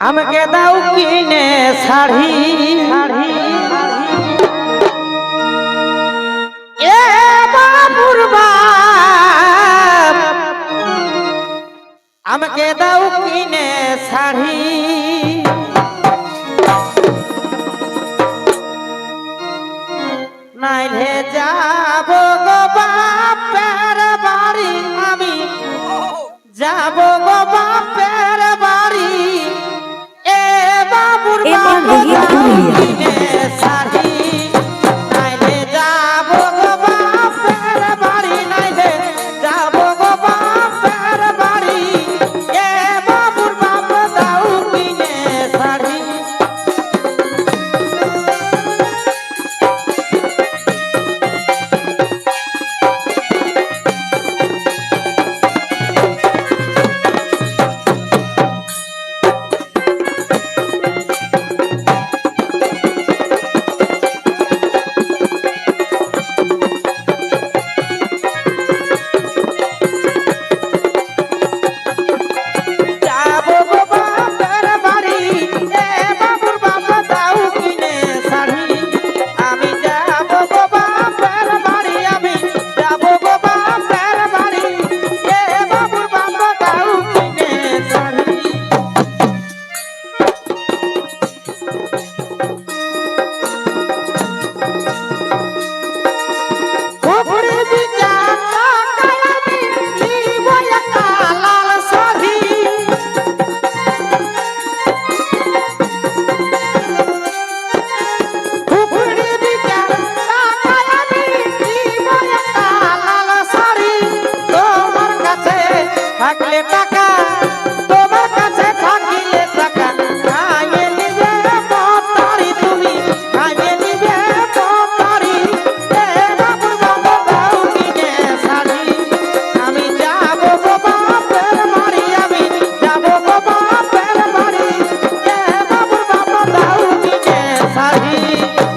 আমাকে দাও কিনে শাড়ি। আমাকে দাও কিনে শাড়ি। নাইলে যাব গো বাপের বাড়ি, আমি যাব वही Thank you.